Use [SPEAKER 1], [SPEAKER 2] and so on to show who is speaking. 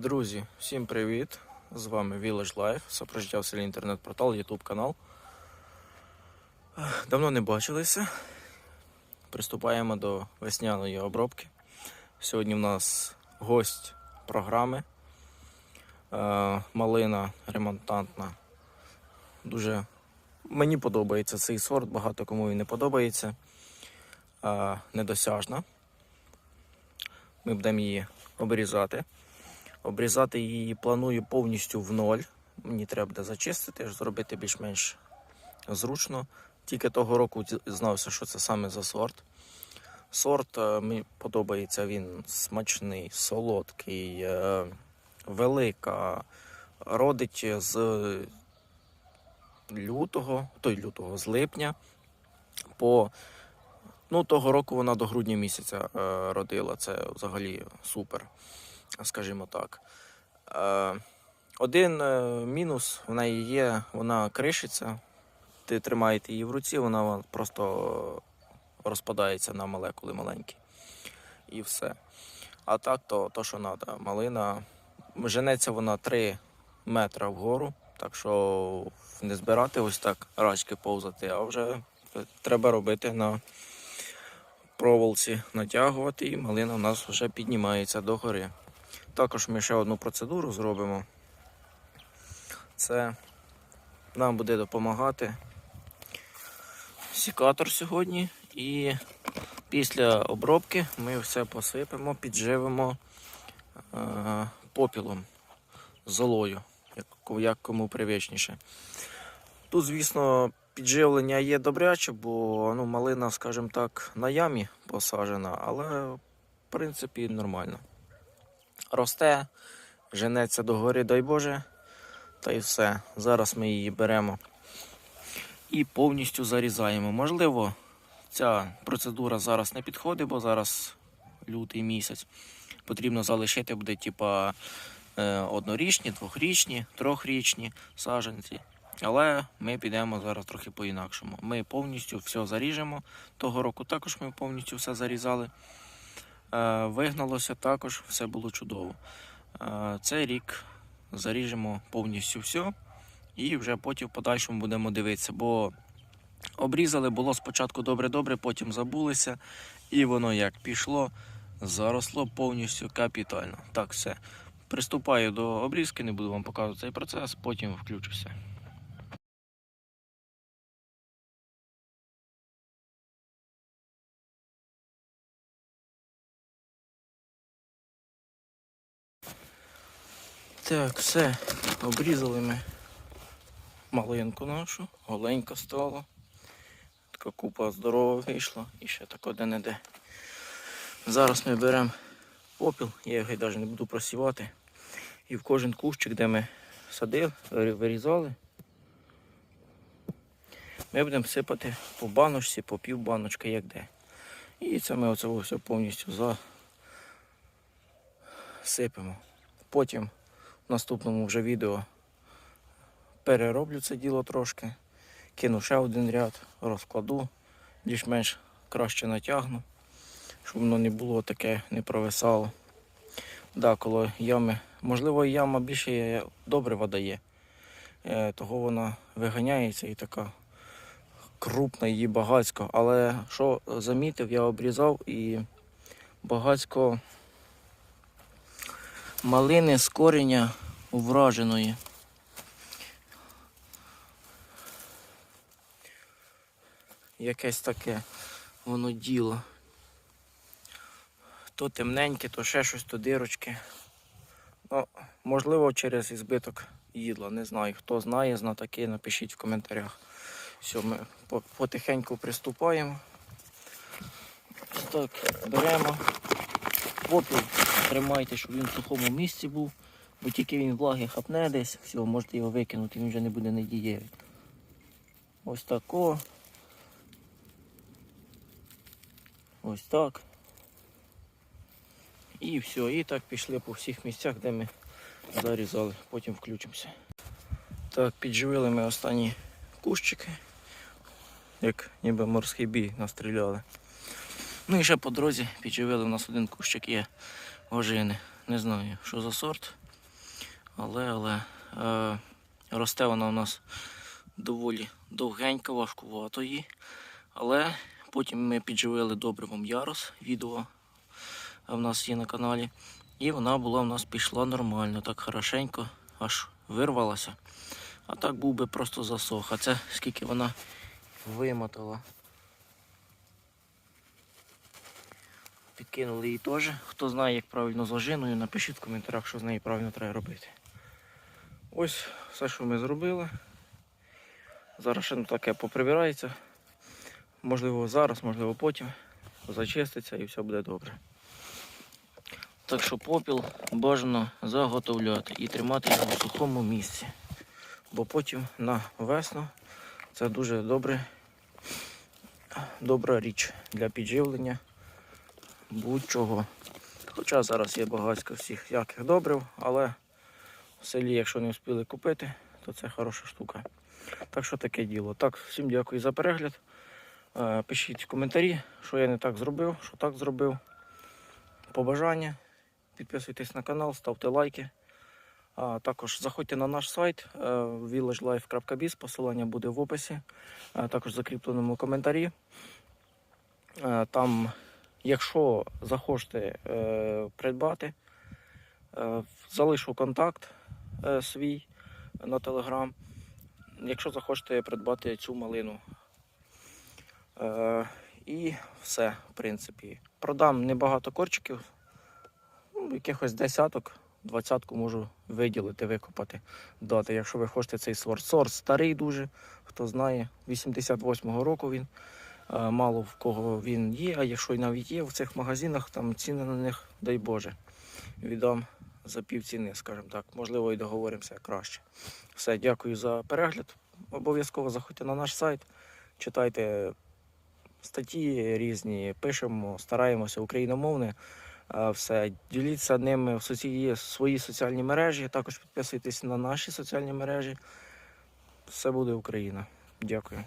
[SPEAKER 1] Друзі, всім привіт! З вами Village Life, Сопрожиття в селі інтернет-портал, YouTube канал. Давно не бачилися. Приступаємо до весняної обробки. Сьогодні в нас гость програми. Е, Малина ремонтантна. Дуже мені подобається цей сорт, багато кому він не подобається. Е, Недосяжна. Ми будемо її обрізати. Обрізати її планую повністю в ноль. Мені треба буде зачистити, зробити більш-менш зручно. Тільки того року знався, що це саме за сорт. Сорт е, мені подобається, він смачний, солодкий, е, велика. Родить з лютого, той лютого, з липня по Ну, того року вона до грудня місяця е, родила. Це взагалі супер, скажімо так. Е, один е, мінус в неї є, вона кришиться. Ти тримаєте її в руці, вона просто розпадається на молекули маленькі. І все. А так, то, то що треба. Малина. Женеться вона 3 метри вгору, так що не збирати ось так рачки повзати, а вже треба робити на проволоці натягувати, і малина у нас вже піднімається до гори. Також ми ще одну процедуру зробимо. Це нам буде допомагати сікатор сьогодні. І після обробки ми все посипемо, підживимо е, попілом, золою, як, як кому привичніше. Тут, звісно, підживлення є добряче, бо ну, малина, скажімо так, на ямі посаджена, але в принципі нормально. Росте, женеться до гори, дай Боже, та й все. Зараз ми її беремо і повністю зарізаємо. Можливо, ця процедура зараз не підходить, бо зараз лютий місяць. Потрібно залишити буде типа е, однорічні, двохрічні, трьохрічні саджанці. Але ми підемо зараз трохи по-інакшому. Ми повністю все заріжемо. Того року також ми повністю все зарізали. Е, вигналося також, все було чудово. Е, цей рік заріжемо повністю все і вже потім в подальшому будемо дивитися. Бо обрізали було спочатку добре-добре, потім забулися, і воно як пішло, заросло повністю капітально. Так, все. Приступаю до обрізки, не буду вам показувати цей процес, потім включуся. Так, все, обрізали ми малинку нашу, голенька стала. Така купа здорова вийшла і ще так один іде. Зараз ми беремо попіл, я його навіть не буду просівати. І в кожен кущик, де ми садили, вирізали, ми будемо сипати по баночці, по пів баночки, як де. І це ми оце все повністю засипемо. Потім наступному вже відео перероблю це діло трошки, кину ще один ряд, розкладу, більш-менш краще натягну, щоб воно не було таке, не провисало. Да, коло ями, можливо, яма більше є- добре вода є, е, того вона виганяється і така крупна її багацько. Але що замітив, я обрізав і багацько малини з коріння враженої. Якесь таке воно діло. То темненьке, то ще щось, то дирочки. Ну, можливо, через ізбиток їдла. Не знаю. Хто знає, знатоки, напишіть в коментарях. Все, ми потихеньку приступаємо. Так, беремо попіл, тримайте, щоб він в сухому місці був, бо тільки він влаги хапне десь, все, можете його викинути, він вже не буде недієвий. Ось тако. Ось так. І все, і так пішли по всіх місцях, де ми зарізали, потім включимося. Так, підживили ми останні кущики, як ніби морський бій настріляли. Ну і ще по дорозі підживили, у нас один кущик є ожини. Не знаю, що за сорт. Але, але е, росте вона у нас доволі довгенько, важкувато її. Але потім ми підживили добривом ярус, відео в нас є на каналі. І вона була у нас пішла нормально, так хорошенько, аж вирвалася. А так був би просто засох. А це скільки вона вимотала. Підкинули її теж. Хто знає, як правильно з ожиною, напишіть в коментарях, що з нею правильно треба робити. Ось все, що ми зробили. Зараз ще ну, таке поприбирається. Можливо, зараз, можливо, потім зачиститься і все буде добре. Так що попіл бажано заготовляти і тримати його в сухому місці. Бо потім на весну це дуже добре, добра річ для підживлення будь-чого. Хоча зараз є багатько всіх яких добрив, але в селі, якщо не встигли купити, то це хороша штука. Так що таке діло. Так, всім дякую за перегляд. Е, Пишіть коментарі, що я не так зробив, що так зробив. Побажання. Підписуйтесь на канал, ставте лайки. А також заходьте на наш сайт е, villagelife.biz, посилання буде в описі, а також в закріпленому коментарі. Е, Там, якщо захочете е, придбати, е, залишу контакт е, свій на телеграм. Якщо захочете придбати цю малину. Е, І все, в принципі. Продам небагато корчиків, ну, якихось десяток, двадцятку можу виділити, викопати, дати. Якщо ви хочете цей сорт. Сорт старий дуже, хто знає, 88-го року він. Е, Мало в кого він є, а якщо й навіть є в цих магазинах, там ціни на них, дай Боже, віддам за пів ціни, скажімо так. Можливо, і договоримося краще. Все, дякую за перегляд. Обов'язково заходьте на наш сайт, читайте статті різні, пишемо, стараємося україномовне. Е, Все, діліться ними в соці... свої соціальні мережі, також підписуйтесь на наші соціальні мережі. Все буде Україна. Дякую.